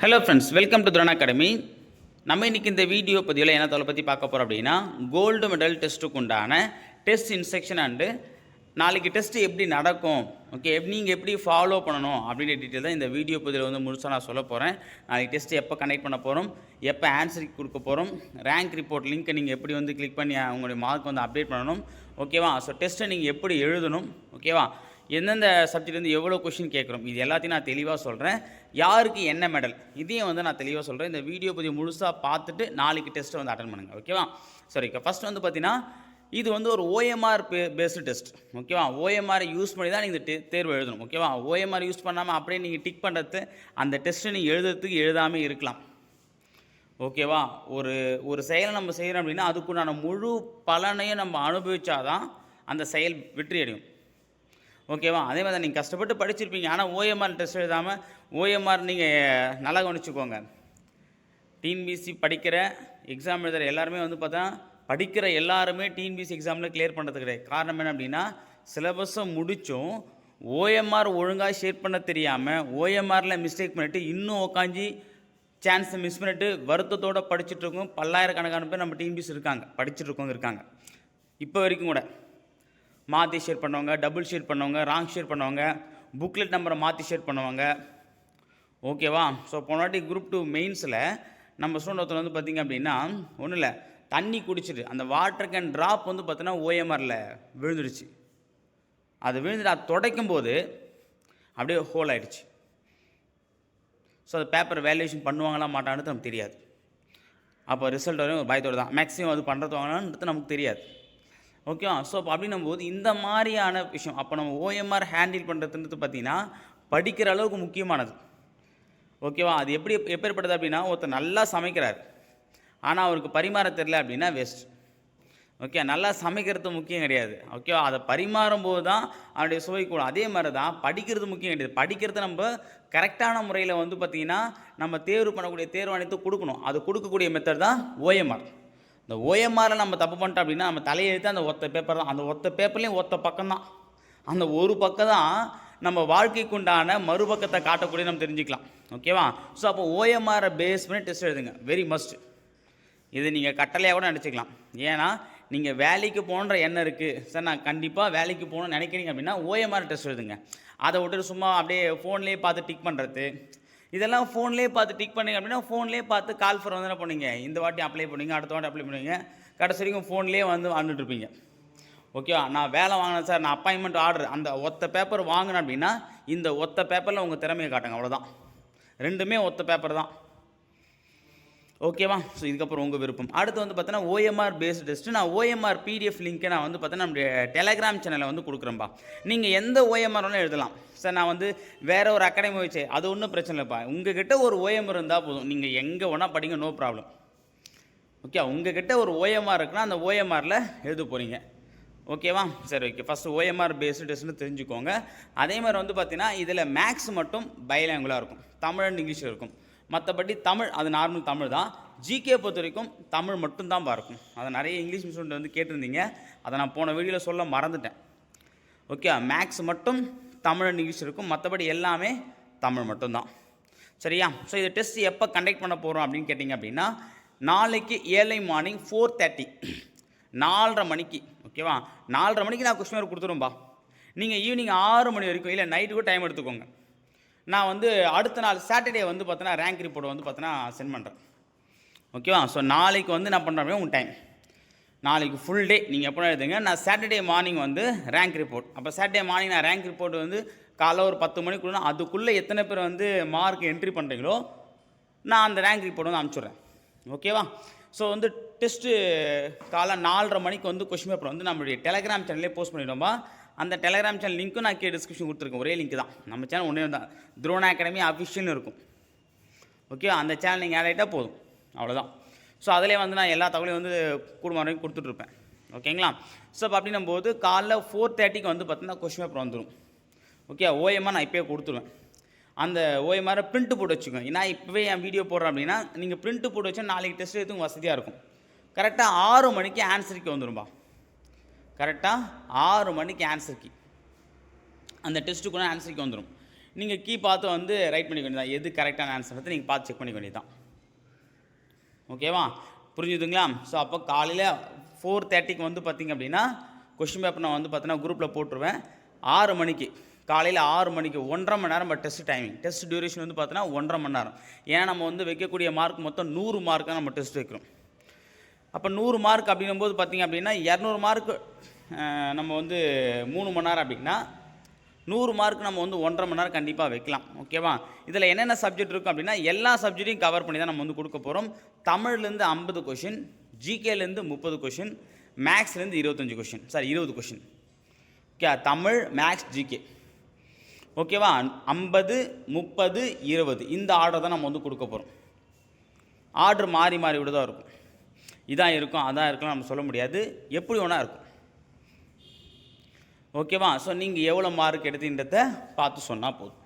Hello friends welcome to Thuran academy நம்ம இன்றைக்கி இந்த வீடியோ பதிவில் என்ன தொலை பற்றி பார்க்க போகிறோம் அப்படின்னா கோல்டு மெடல் டெஸ்ட்டுக்கு உண்டான டெஸ்ட் இன்ஸ்ட்ரக்ஷன் அண்டு நாளைக்கு டெஸ்ட்டு எப்படி நடக்கும் ஓகே நீங்கள் எப்படி ஃபாலோ பண்ணணும் அப்படின்ற டீட்டெயில் தான் இந்த வீடியோ பதிவில் வந்து முழுசாக நான் சொல்ல போகிறேன் நாளைக்கு டெஸ்ட்டு எப்போ கனெக்ட் பண்ண போகிறோம் எப்போ ஆன்சர் கொடுக்க போகிறோம் ரேங்க் ரிப்போர்ட் லிங்க்கை நீங்கள் எப்படி வந்து கிளிக் பண்ணி உங்களுடைய மார்க் வந்து அப்டேட் பண்ணணும் ஓகேவா ஸோ டெஸ்ட்டை நீங்கள் எப்படி எழுதணும் ஓகேவா எந்தெந்த சப்ஜெக்ட் வந்து எவ்வளோ கொஷின் கேட்குறோம் இது எல்லாத்தையும் நான் தெளிவாக சொல்கிறேன் யாருக்கு என்ன மெடல் இதையும் வந்து நான் தெளிவாக சொல்கிறேன் இந்த வீடியோ பற்றி முழுசாக பார்த்துட்டு நாளைக்கு டெஸ்ட்டை வந்து அட்டன் பண்ணுங்கள் ஓகேவா சரி ஃபஸ்ட் வந்து பார்த்தீங்கன்னா இது வந்து ஒரு ஓஎம்ஆர் பே பேஸ்டு டெஸ்ட் ஓகேவா ஓஎம்ஆர் யூஸ் பண்ணி தான் நீங்கள் இந்த தேர்வு எழுதணும் ஓகேவா ஓஎம்ஆர் யூஸ் பண்ணாமல் அப்படியே நீங்கள் டிக் பண்ணுறது அந்த டெஸ்ட்டை நீங்கள் எழுதுறதுக்கு எழுதாமல் இருக்கலாம். ஓகேவா ஒரு ஒரு செயலை நம்ம செய்கிறோம் அப்படின்னா அதுக்குண்டான முழு பலனையும் நம்ம அனுபவித்தாதான் அந்த செயல் வெற்றி அடையும் ஓகேவா? அதே மாதிரி நீங்கள் கஷ்டப்பட்டு படிச்சிருப்பீங்க. ஆனால் ஓஎம்ஆர் டெஸ்ட் எழுதாமல் ஓஎம்ஆர் நீங்கள் நல்லா கவனிச்சுக்கோங்க. டிஎன்பிசி படிக்கிற எக்ஸாம் எழுதுகிற எல்லாருமே வந்து பார்த்தா படிக்கிற எல்லாருமே டிஎன்பிசி எக்ஸாமில் கிளியர் பண்ணுறது கிடையாது. காரணம் என்ன அப்படின்னா சிலபஸை முடித்தும் ஓஎம்ஆர் ஒழுங்காக ஷேர் பண்ண தெரியாமல் ஓஎம்ஆரில் மிஸ்டேக் பண்ணிவிட்டு இன்னும் உக்காஞ்சி சான்ஸை மிஸ் பண்ணிவிட்டு வருத்தத்தோடு படிச்சுட்டு இருக்கோம். பல்லாயிரக்கணக்கான பேர் நம்ம டிஎன்பிசி இருக்காங்க படிச்சுட்டு இருக்கவங்க இருக்காங்க. இப்போ வரைக்கும் கூட. மாற்றி ஷேர் பண்ணுவாங்க டபுள் ஷேர் பண்ணுவாங்க ராங் ஷேர் பண்ணுவாங்க புக்லெட் நம்பரை மாற்றி ஷேர் பண்ணுவாங்க. ஓகேவா ஸோ போனாட்டி குரூப் டூ மெயின்ஸில் நம்ம ஸ்டூடெண்ட் ஒருத்தர் வந்து பார்த்திங்க அப்படின்னா ஒன்றும் இல்லை தண்ணி குடிச்சிட்டு அந்த வாட்டர் கேன் ட்ராப் வந்து பார்த்தீங்கன்னா ஓஎம்ஆரில் விழுந்துடுச்சு. அது விழுந்துட்டு அது துடைக்கும் போது அப்படியே ஹோல் ஆயிடுச்சு. ஸோ அது பேப்பர் வேல்யூஷன் பண்ணுவாங்களா மாட்டான்னு நமக்கு தெரியாது. அப்போ ரிசல்ட் வரையும் ஒரு பயத்தோடு தான். மேக்ஸிமம் அது பண்ணுறது வாங்கலான்றது நமக்கு தெரியாது. ஓகேவா ஸோ அப்போ அப்படின்னும் போது இந்த மாதிரியான விஷயம் அப்போ நம்ம ஓஎம்ஆர் ஹேண்டில் பண்ணுறதுன்றது பார்த்தீங்கன்னா படிக்கிற அளவுக்கு முக்கியமானது. ஓகேவா அது எப்படி எப்பேற்பட்டது அப்படின்னா ஒருத்தர் நல்லா சமைக்கிறார். ஆனால் அவருக்கு பரிமாற தெரில அப்படின்னா வேஸ்ட் ஓகே நல்லா சமைக்கிறது முக்கியம் கிடையாது. ஓகேவா அதை பரிமாறும் போது தான் அவனுடைய சுவை கூடும். அதே மாதிரி தான் படிக்கிறது முக்கியம் கிடையாது. படிக்கிறத நம்ம கரெக்டான முறையில் வந்து பார்த்திங்கன்னா நம்ம தேர்வு பண்ணக்கூடிய தேர்வு அனைத்து கொடுக்கணும். அது கொடுக்கக்கூடிய மெத்தட் தான் ஓஎம்ஆர் இந்த ஓஎம்ஆரில் நம்ம தப்பு பண்ணிட்டோம் அப்படின்னா நம்ம தலையெழுத்து அந்த ஒத்த பேப்பர் தான். அந்த ஒத்த பேப்பர்லேயும் ஒத்த பக்கம் தான். அந்த ஒரு பக்கம் தான் நம்ம வாழ்க்கைக்கு உண்டான மறுபக்கத்தை காட்டக்கூடிய நம்ம தெரிஞ்சுக்கலாம். ஓகேவா ஸோ அப்போ ஓஎம்ஆரை பேஸ் பண்ணி டெஸ்ட் எழுதுங்க. வெரி மஸ்ட் இது நீங்கள் கட்டளையாக கூட நினச்சிக்கலாம். ஏன்னா நீங்கள் வேலைக்கு போகணுன்ற எண்ணம் இருக்குது சார் நான் கண்டிப்பாக வேலைக்கு போகணும்னு நினைக்கிறீங்க அப்படின்னா ஓஎம்ஆர் டெஸ்ட் எழுதுங்க. அதை விட்டுட்டு சும்மா அப்படியே ஃபோன்லேயே பார்த்து டிக் பண்ணுறது இதெல்லாம் ஃபோன்லேயே பார்த்து டிக் பண்ணீங்க அப்படின்னா ஃபோன்லேயே பார்த்து கால் ஃபார் வந்து என்ன பண்ணுங்க. இந்த வாட்டி அப்ளை பண்ணுங்க அடுத்த வாட்டி அப்ளை பண்ணுவீங்க கடைசி வரைக்கும் ஃபோன்லேயே வந்து வாழ்ந்துட்டுருப்பீங்க ஓகேவா நான் வேலை வாங்கினேன் சார் நான் அப்பாயின்மெண்ட் ஆர்டர் அந்த ஒத்த பேப்பர் வாங்கினேன் அப்படின்னா இந்த ஒத்த பேப்பரில் உங்கள் திறமையை காட்டுங்க. அவ்வளோதான் ரெண்டுமே ஒத்த பேப்பர் தான். ஓகேவா ஸோ இதுக்கப்புறம் உங்கள் விருப்பம். அடுத்து வந்து பார்த்தீங்கன்னா ஓஎம்ஆர் பேஸ்ட் டெஸ்ட்டு நான் ஓஎம்ஆர் பிடிஎஃப் லிங்க்கை நான் வந்து பார்த்தீங்கன்னா நம்முடைய டெலகிராம் சேனலில் வந்து கொடுக்குறேன்ப்பா நீங்கள் எந்த ஓஎம்ஆர் வேணாலும் எழுதலாம். சார் நான் வந்து வேறு ஒரு அகாடமி வச்சு அது ஒன்றும் பிரச்சனை இல்லைப்பா. உங்கள் கிட்டே ஒரு ஓஎம்ஆர் இருந்தால் போதும். நீங்கள் எங்கே வேணால் படிங்க நோ ப்ராப்ளம் ஓகே உங்கள் கிட்டே ஒரு ஓஎம்ஆர் இருக்குன்னா அந்த ஓஎம்ஆரில் எழுத போகிறீங்க ஓகேவா சரி ஓகே ஃபஸ்ட்டு ஓஎம்ஆர் பேஸ்டு டெஸ்ட்னு தெரிஞ்சுக்கோங்க. அதே மாதிரி வந்து பார்த்தீங்கன்னா இதில் மேக்ஸ் மட்டும் பைலாங்குலாக இருக்கும். தமிழ் அண்ட் இங்கிலீஷ் இருக்கும். மற்றபடி தமிழ் அது நார்மல் தமிழ் தான். ஜிகே பொறுத்த வரைக்கும் தமிழ் மட்டும்தான் இருக்கும் அதை நிறைய இங்கிலீஷ் ஸ்டூடெண்ட் வந்து கேட்டிருந்தீங்க. அதை நான் போன வீடியோவில் சொல்ல மறந்துட்டேன். ஓகே மேக்ஸ் மட்டும் தமிழ் அண்ட் இங்கிலீஷ் இருக்கும். மற்றபடி எல்லாமே தமிழ் மட்டும்தான். சரியா? ஸோ இது டெஸ்ட் எப்போ கண்டக்ட் பண்ண போகிறோம் அப்படின்னு கேட்டிங்க அப்படின்னா நாளைக்கு ஏர்லி மார்னிங் ஃபோர் தேர்ட்டி நாலரை மணிக்கு. ஓகேவா நாலரை மணிக்கு நான் கொஸ்டின் கொடுத்துரும்பா நீங்கள் ஈவினிங் ஆறு மணி வரைக்கும் இல்லை நைட்டுக்கும் டைம் எடுத்துக்கோங்க. நான் வந்து அடுத்த நாள் சாட்டர்டே வந்து பார்த்தோன்னா ரேங்க் ரிப்போர்ட் வந்து பார்த்தோன்னா சென்ட் பண்ணுறேன் ஓகேவா ஸோ நாளைக்கு வந்து நான் பண்ணுறேன் உங்கள் டைம் நாளைக்கு ஃபுல் டே நீங்கள் எப்போ எழுதுங்க நான் சாட்டர்டே மார்னிங் வந்து ரேங்க் ரிப்போர்ட் அப்போ சாட்டர்டே மார்னிங் நான் ரேங்க் ரிப்போர்ட் வந்து காலைல ஒரு பத்து மணிக்குள்ளே அதுக்குள்ளே எத்தனை பேர் வந்து மார்க் என்ட்ரி பண்ணுறீங்களோ நான் அந்த ரேங்க் ரிப்போர்ட் வந்து அனுப்பிச்சுட்றேன். ஓகேவா ஸோ வந்து டெஸ்ட்டு காலை நாலரை மணிக்கு வந்து கொஷின் பேப்பர் வந்து நம்மளுடைய டெலகிராம் சேனல்லே போஸ்ட் பண்ணிவிடுவோம்மா அந்த டெலகிராம் சேனல் லிங்க்கும் நான் கே டிஸ்கிரிப்ஷன் கொடுத்துருக்கேன். ஒரே லிங்க் தான். நம்ம சேனல் ஒன்றே தான். துரோணா அகாடமி அஃபிஷியல்னு இருக்கும். ஓகே அந்த சேனல் நீங்கள் ஆட் ஆகிட்டா போதும். அவ்வளோதான் ஸோ அதிலே வந்து நான் எல்லா தகவலையும் வந்து குடும்பம் வரைக்கும் கொடுத்துட்ருப்பேன் ஓகேங்களா ஸோ அப்போ அப்படின்னும் போது காலைல ஃபோர் தேர்ட்டிக்கு வந்து பார்த்தீங்கன்னா கொஷின் பேப்பர் வந்துடும் ஓகே ஓஎம்ஆர் நான் இப்போயே கொடுத்துருவேன். அந்த ஓஎம்ஆரை பிரிண்ட்டு போட்டு வச்சுக்கோங்க. நான் இப்போவே என் வீடியோ போடுறேன் அப்படின்னா நீங்கள் பிரிண்ட்டு போட்டு வச்சா நாளைக்கு டெஸ்ட் எடுத்து வசதியாக இருக்கும். கரெக்டாக ஆறு மணிக்கு ஆன்சருக்கு வந்துடும்பா கரெக்டாக ஆறு மணிக்கு ஆன்சருக்கு அந்த டெஸ்ட்டுக்குள்ள ஆன்சருக்கு வந்துடும் நீங்கள் கீ பார்த்து வந்து ரைட் பண்ணிக்க வேண்டியதான் எது கரெக்டான ஆன்சர் பார்த்து நீங்கள் பார்த்து செக் பண்ணிக்க வேண்டியதான் ஓகேவா புரிஞ்சுதுங்களா? ஸோ அப்போ காலையில் ஃபோர் தேர்ட்டிக்கு வந்து பார்த்தீங்க அப்படின்னா கொஷின் பேப்பர் நான் வந்து பார்த்தீங்கன்னா குரூப்பில் போட்டுருவேன். ஆறு மணிக்கு. காலையில் ஆறு மணிக்கு ஒன்றரை மணி நேரம் டெஸ்ட் டைமிங் டெஸ்ட் டியூரேஷன் வந்து பார்த்தீங்கன்னா ஒன்றரை மணி நேரம். ஏன்னா நம்ம வந்து வைக்கக்கூடிய மார்க் மொத்தம் நூறு மார்க்காக நம்ம டெஸ்ட் வைக்கிறோம். அப்போ நூறு மார்க் அப்படின்னும்போது பார்த்திங்க பார்த்தீங்க அப்படின்னா இரநூறு மார்க் நம்ம வந்து மூணு மணி நேரம் அப்படின்னா நூறு மார்க் நம்ம வந்து ஒன்றரை மணி நேரம் கண்டிப்பாக வைக்கலாம். ஓகேவா இதில் என்னென்ன சப்ஜெக்ட் இருக்கும் அப்படின்னா எல்லா சப்ஜெக்ட்டையும் கவர் பண்ணி தான் நம்ம வந்து கொடுக்க போகிறோம் தமிழ்லேருந்து ஐம்பது கொஷின் ஜிகேலேருந்து முப்பது கொஷின் மேக்ஸ்லேருந்து இருபத்தஞ்சி கொஷின் சாரி இருபது question okay Tamil maths GK ஓகேவா ஐம்பது முப்பது இருபது. இந்த ஆர்டர் தான் நம்ம வந்து கொடுக்க போகிறோம் ஆர்டர் மாறி மாறி விட தான் இருக்கும். இதான் இருக்கும் அதான் இருக்கலாம் நம்ம சொல்ல முடியாது. எப்படி வேணால் இருக்கும். ஓகேவா ஸோ நீங்கள் எவ்வளோ மார்க் எடுத்தீன்றத பார்த்து சொன்னால் போதும்.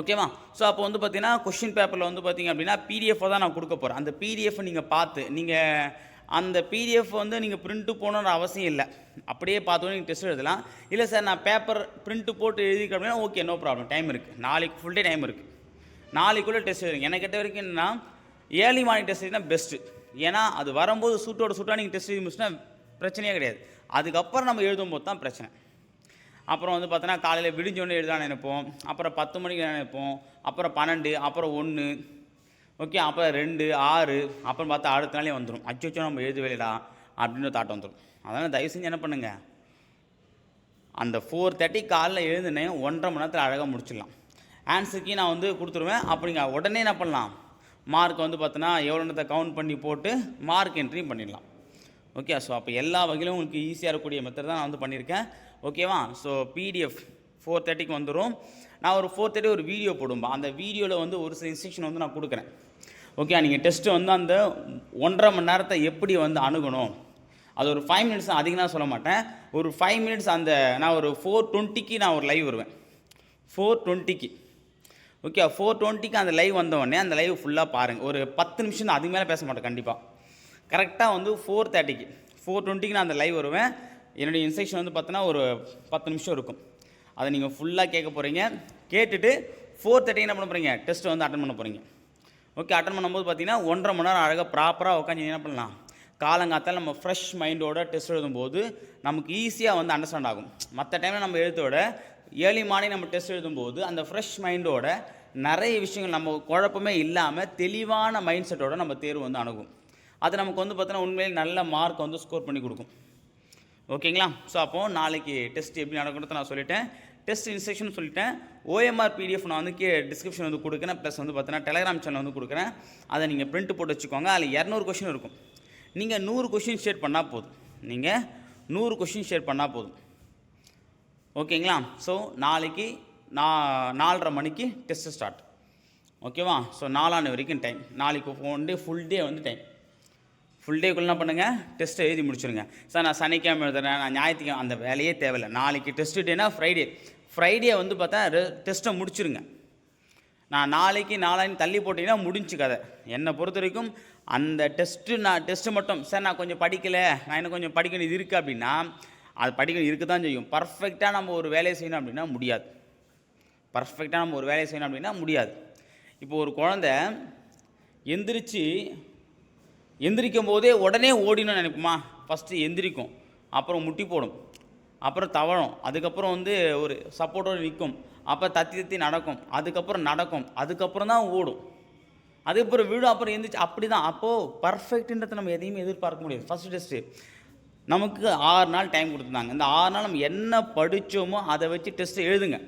ஓகேவா ஸோ அப்போ வந்து பார்த்தீங்கன்னா கொஷின் பேப்பரில் வந்து பார்த்தீங்க அப்படின்னா பிடிஎஃப் தான் நான் கொடுக்க போகிறேன் அந்த பிடிஎஃப் நீங்கள் பார்த்து நீங்கள் அந்த பிடிஎஃப் வந்து நீங்கள் பிரிண்ட்டு போகணுன்ற அவசியம் இல்லை. அப்படியே பார்த்தோன்னே நீங்கள் டெஸ்ட் எழுதலாம். இல்லை சார் நான் பேப்பர் பிரிண்ட்டு போட்டு எழுதிக்கிறேன் அப்படின்னா ஓகே நோ ப்ராப்ளம் டைம் இருக்குது நாளைக்கு ஃபுல் டே டைம் இருக்குது நாளைக்குள்ளே டெஸ்ட் எழுதுங்க. எனக்கு கேட்ட வரைக்கும் என்னன்னா ஏர்லி மார்னிங் டெஸ்ட் எழுதினா பெஸ்ட்டு ஏன்னா அது வரும்போது சூட்டோட சூட்டாக நீங்கள் டெஸ்ட் எழுதி முடிச்சுன்னா பிரச்சனையே கிடையாது. அதுக்கப்புறம் நம்ம எழுதும்போது தான் பிரச்சனை. அப்புறம் வந்து பார்த்தோன்னா காலையில் விடிஞ்சோடனே எழுதான்னு நினைப்போம். அப்புறம் பத்து மணிக்கு நினைப்போம். அப்புறம் பன்னெண்டு அப்புறம் ஒன்று ஓகே அப்புறம் ரெண்டு ஆறு. அப்புறம் பார்த்தா அடுத்த நாளே வந்துடும் அச்சோ நம்ம எழுதவேலடா அப்படின்னு தாட்டம் வந்துடும் அதனால் தயவு செஞ்சு என்ன பண்ணுங்கள் அந்த ஃபோர் தேர்ட்டி காலைல எழுந்துனேன் ஒன்றரை மணி நேரத்தில் அழகாக முடிச்சிடலாம். ஆன்சருக்கு நான் வந்து கொடுத்துருவேன். அப்படிங்க உடனே என்ன பண்ணலாம்? மார்க் வந்து பார்த்தோன்னா எவ்வளோன்றதை கவுண்ட் பண்ணி போட்டு மார்க் என்ட்ரியும் பண்ணிடலாம். ஓகே ஸோ அப்போ எல்லா வகையிலும் உங்களுக்கு ஈஸியாக இருக்கக்கூடிய மெத்தட் தான் நான் வந்து பண்ணியிருக்கேன். ஓகேவா ஸோ பிடிஎஃப் ஃபோர் தேர்ட்டிக்கு வந்துடும் நான் ஒரு ஃபோர் தேர்ட்டி ஒரு வீடியோ போடும்பா. அந்த வீடியோவில் வந்து ஒரு சில இன்ஸ்ட்ரக்ஷன் வந்து நான் கொடுக்குறேன். ஓகே நீங்கள் டெஸ்ட்டு வந்து அந்த ஒன்றரை மணி நேரத்தை எப்படி வந்து அணுகணும்? அது ஒரு ஃபைவ் மினிட்ஸ் அதிகமாக சொல்ல மாட்டேன். ஒரு ஃபைவ் மினிட்ஸ் அந்த நான் ஒரு ஃபோர் டுவெண்ட்டிக்கு நான் ஒரு லைவ் வருவேன். ஃபோர் டுவெண்ட்டிக்கு ஓகே ஃபோர் டுவெண்ட்டிக்கு அந்த லைவ் வந்தவொடனே அந்த லைவ் ஃபுல்லாக பாருங்கள் ஒரு பத்து நிமிஷம் அதுக்கு மேலே பேச மாட்டேன் கண்டிப்பாக கரெக்டாக வந்து ஃபோர் தேர்ட்டிக்கு ஃபோர் டுவெண்ட்டிக்கு நான் அந்த லைவ் வருவேன். என்னுடைய இன்ஸ்ட்ரக்ஷன் வந்து பார்த்தோன்னா ஒரு பத்து நிமிஷம் இருக்கும். அதை நீங்கள் ஃபுல்லாக கேட்க போகிறீங்க கேட்டுட்டு ஃபோர் தேர்ட்டி என்ன பண்ண போகிறீங்க டெஸ்ட் வந்து அட்டன் பண்ண போகிறீங்க ஓகே அட்டன் பண்ணும்போது பார்த்தீங்கன்னா ஒன்றரை மணி நேரம் அழகாக ப்ராப்பராக உட்காந்து என்ன பண்ணலாம்? காலங்காத்தால் நம்ம ஃப்ரெஷ் மைண்டோட டெஸ்ட் எழுதும்போது நமக்கு ஈஸியாக வந்து அண்டர்ஸ்டாண்ட் ஆகும். மற்ற டைமில் நம்ம எழுத்தோட ஏர்லி மார்னிங் நம்ம டெஸ்ட் எழுதும்போது அந்த ஃப்ரெஷ் மைண்டோட நிறைய விஷயங்கள் நம்ம குழப்பமே இல்லாமல் தெளிவான மைண்ட் செட்டோட நம்ம தேர்வு வந்து அணுகும். அது நமக்கு வந்து பார்த்தோன்னா உண்மையிலே நல்ல மார்க் வந்து ஸ்கோர் பண்ணி கொடுக்கும். ஓகேங்களா? ஸோ அப்போது நாளைக்கு டெஸ்ட் எப்படி நடக்கணும்னு நான் சொல்லிட்டேன். டெஸ்ட் இன்ஸ்ட்ரக்ஷன் சொல்லிட்டேன். ஓஎம்ஆர் பிடிஎஃப் நான் வந்து கே டிஸ்கிரிப்ஷன் வந்து கொடுக்குறேன். ப்ளஸ் வந்து பார்த்தீங்கன்னா டெலகிராம் சேனல் வந்து கொடுக்குறேன். அதை நீங்கள் பிரிண்ட் போட்டு வச்சுக்கோங்க. அதில் இரநூறு கொஷின் இருக்கும். நீங்கள் நூறு கொஷின் ஷேர் பண்ணால் போதும். நீங்கள் நூறு கொஷின் ஷேர் பண்ணால் போதும். ஓகேங்களா? ஸோ நாளைக்கு நான் நாலரை மணிக்கு டெஸ்ட்டு ஸ்டார்ட் ஓகேவா? ஸோ நாலாண்டு வரைக்கும் டைம் நாளைக்கு ஒன் டே ஃபுல் டே வந்து டைம் ஃபுல் டேக்குள்ள என்ன பண்ணுங்கள் டெஸ்ட்டை எழுதி முடிச்சுருங்க. சார் நான் சனிக்கிழமை எழுதுறேன். நான் ஞாயிற்றுக்கிழமை அந்த வேலையே தேவையில்லை. நாளைக்கு டெஸ்ட் டேனா ஃப்ரைடே ஃப்ரைடே வந்து பார்த்தா டெஸ்ட்டை முடிச்சிருங்க. நான் நாளைக்கு நாளான்னு தள்ளி போட்டிங்கன்னா முடிஞ்சு கதை என்னை பொறுத்த வரைக்கும் அந்த டெஸ்ட்டு நான் டெஸ்ட்டு மட்டும். சார் நான் கொஞ்சம் படிக்கலை. நான் இன்னும் கொஞ்சம் படிக்கணும் இது இருக்குது அப்படின்னா அது படிக்க இருக்க தான் செய்யும். பர்ஃபெக்டாக நம்ம ஒரு வேலையை செய்யணும் அப்படின்னா முடியாது. பர்ஃபெக்டாக நம்ம ஒரு வேலையை செய்யணும் அப்படின்னா முடியாது. இப்போ ஒரு குழந்த எந்திரிச்சு எந்திரிக்கும் போதே உடனே ஓடினு நினைப்போமா? ஃபஸ்ட்டு எந்திரிக்கும். அப்புறம் முட்டி போடும். அப்புறம் தவழும். அதுக்கப்புறம் வந்து ஒரு சப்போர்ட்டோடு நிற்கும் அப்போ தத்தி தத்தி நடக்கும். அதுக்கப்புறம் நடக்கும். அதுக்கப்புறம் தான் ஓடும். அதுக்கப்புறம் வீடும் அப்புறம் எந்திரிச்சு அப்படி தான் அப்போது பர்ஃபெக்ட்ன்றதை நம்ம எதையுமே எதிர்பார்க்க முடியாது. ஃபஸ்ட் டெஸ்ட்டு நமக்கு ஆறு நாள் டைம் கொடுத்துருந்தாங்க. இந்த ஆறு நாள் நம்ம என்ன படித்தோமோ அதை வச்சு டெஸ்ட்டு எழுதுங்க.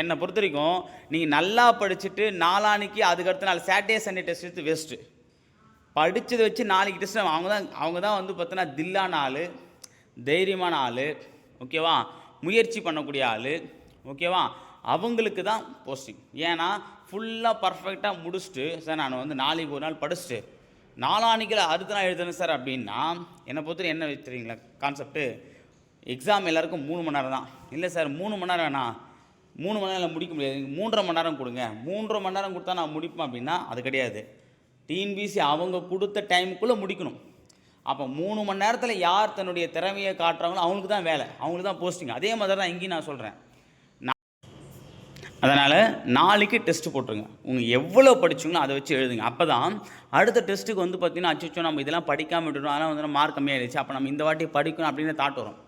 என்னை பொறுத்த வரைக்கும் நீங்கள் நல்லா படிச்சுட்டு நாளானிக்கு அதுக்கடுத்த நாள் சாட்டர்டே சண்டே டெஸ்ட் எடுத்து வேஸ்ட்டு படித்ததை வச்சு நாளைக்கு டெஸ்ட் அவங்க தான் அவங்க தான் வந்து பார்த்தோன்னா தில்லான ஆள் தைரியமான ஆள் ஓகேவா முயற்சி பண்ணக்கூடிய ஆள் ஓகேவா அவங்களுக்கு தான் போஸ்டிங் ஏன்னா ஃபுல்லாக பர்ஃபெக்டாக முடிச்சுட்டு சார் நான் வந்து நாளைக்கு ஒரு நாள் படிச்சுட்டு நாலாணிக்கில் அடுத்த நாள் சார் அப்படின்னா என்னை பொறுத்தவரை என்ன வச்சுருக்கீங்களா கான்செப்ட்டு எக்ஸாம் எல்லாருக்கும் மூணு மணி நேரம் தான். இல்லை சார் மூணு மணி நேரம் வேணாம் மூணு மணி நேரம் முடிக்க முடியாது. மூன்றரை மணி நேரம் கொடுங்க. மூன்றரை மணி நேரம் கொடுத்தா நான் முடிப்பேன் அப்படின்னா அது கிடையாது. டிஎன்பிசி அவங்க கொடுத்த டைமுக்குள்ளே முடிக்கணும். அப்போ மூணு மணி நேரத்தில் யார் தன்னுடைய திறமையை காட்டுறாங்களோ அவங்களுக்கு தான் வேலை. அவங்களுக்கு தான் போஸ்டிங் அதே மாதிரி தான் இங்கேயும் நான் சொல்கிறேன் அதனால் நாளைக்கு டெஸ்ட் போட்டுருங்க. உங்கள் எவ்வளோ படிச்சுங்களோ அதை வச்சு எழுதுங்க. அப்போ தான் அடுத்த டெஸ்ட்டுக்கு வந்து பார்த்தீங்கன்னா அச்சோ நம்ம இதெல்லாம் படிக்காமல் விட்டுறோம் அதெல்லாம் வந்து மார்க் கம்மியாகிடுச்சு அப்போ நம்ம இந்த வாட்டி படிக்கணும் அப்படின்னு தாட் வரும்.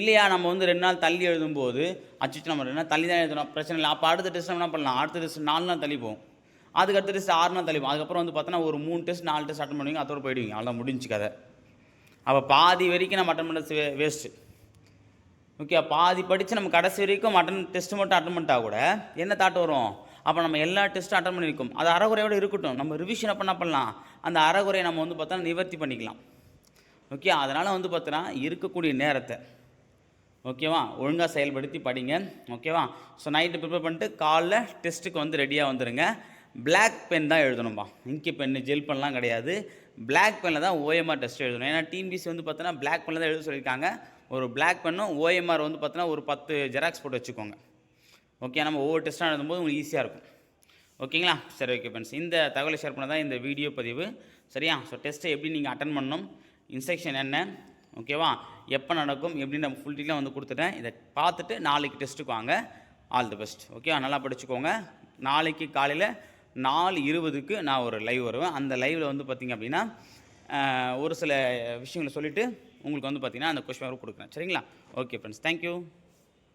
இல்லையா நம்ம வந்து ரெண்டு நாள் தள்ளி எழுதும்போது அச்சோ நம்ம ரெண்டு நாள் தள்ளி தான் எழுதணும். பிரச்சனை இல்லை. அப்போ அடுத்த டெஸ்ட் என்ன பண்ணலாம்? அடுத்த டெஸ்ட் நாலு நாள் தள்ளி அதுக்கு அடுத்த டெஸ்ட் ஆறு நாள் தள்ளி போவோம் அதுக்கப்புறம் வந்து பார்த்தோன்னா ஒரு மூணு டெஸ்ட் நாலு டெஸ்ட் அட்டன் பண்ணுவீங்க. அதோட போயிடுவீங்க. அவ்வளோ முடிஞ்சு கதை. அப்போ பாதி வரைக்கும் நம்ம அட்டன் பண்ணுறது வேஸ்ட்டு ஓகே பாதி படித்து நம்ம கடைசி வரைக்கும் அட்டன் டெஸ்ட் மட்டும் அட்டன் பண்ணிட்டா கூட என்ன தாட் வரும்? அப்போ நம்ம எல்லா டெஸ்ட்டும் அட்டன் பண்ணியிருக்கோம் அது அறகுறையோடு இருக்கட்டும். நம்ம ரிவிஷன் அப்போ என்ன பண்ணலாம்? அந்த அறகுறையை நம்ம வந்து பார்த்தா நிவர்த்தி பண்ணிக்கலாம். ஓகே அதனால் வந்து பார்த்தோன்னா இருக்கக்கூடிய நேரத்தை ஓகேவா? ஒழுங்காக செயல்படுத்தி படிங்க. ஓகேவா? ஸோ நைட்டு ப்ரிப்பேர் பண்ணிட்டு காலைல டெஸ்ட்டுக்கு வந்து ரெடியாக வந்துடுங்க பிளாக் பென் தான் எழுதணும்பா. இங்கு பென்னு ஜெல் பென்லாம் கிடையாது. பிளாக் பெனில் தான் ஓஎம்ஆர் டெஸ்ட் எழுதணும். ஏன்னா டிஎன்பிசி வந்து பார்த்தோன்னா பிளாக் பெனில் தான் எழுத சொல்லியிருக்காங்க. ஒரு பிளாக் பெண்ணும் ஓஎம்ஆர் வந்து பார்த்தோன்னா ஒரு பத்து ஜெராக்ஸ் போட்டு வச்சுக்கோங்க. ஓகே நம்ம ஒவ்வொரு டெஸ்ட்டாக எழுதும்போது உங்களுக்கு ஈஸியாக இருக்கும். ஓகேங்களா சரி ஓகே ஃப்ரெண்ட்ஸ் இந்த தகவலை ஷேர் பண்ண தான் இந்த வீடியோ பதிவு. சரியா? ஸோ டெஸ்ட்டை எப்படி நீங்கள் அட்டன் பண்ணணும்? இன்ஸ்ட்ரக்ஷன் என்ன? ஓகேவா எப்போ நடக்கும்? எப்படின்னு நம்ம ஃபுல் டீட்டெயிலாக வந்து கொடுத்துட்டேன். இதை பார்த்துட்டு நாளைக்கு டெஸ்ட்டுக்கு வாங்க. ஆல் தி பெஸ்ட் ஓகேவா நல்லா படிச்சுக்கோங்க. நாளைக்கு காலையில் நாலு இருபதுக்கு நான் ஒரு லைவ் வருவேன். அந்த லைவில் வந்து பார்த்திங்க அப்படின்னா ஒரு சில விஷயங்களை சொல்லிவிட்டு உங்களுக்கு வந்து பார்த்திங்கன்னா அந்த கொஸ்டின் கொடுக்குறேன். சரிங்களா? Okay friends thank you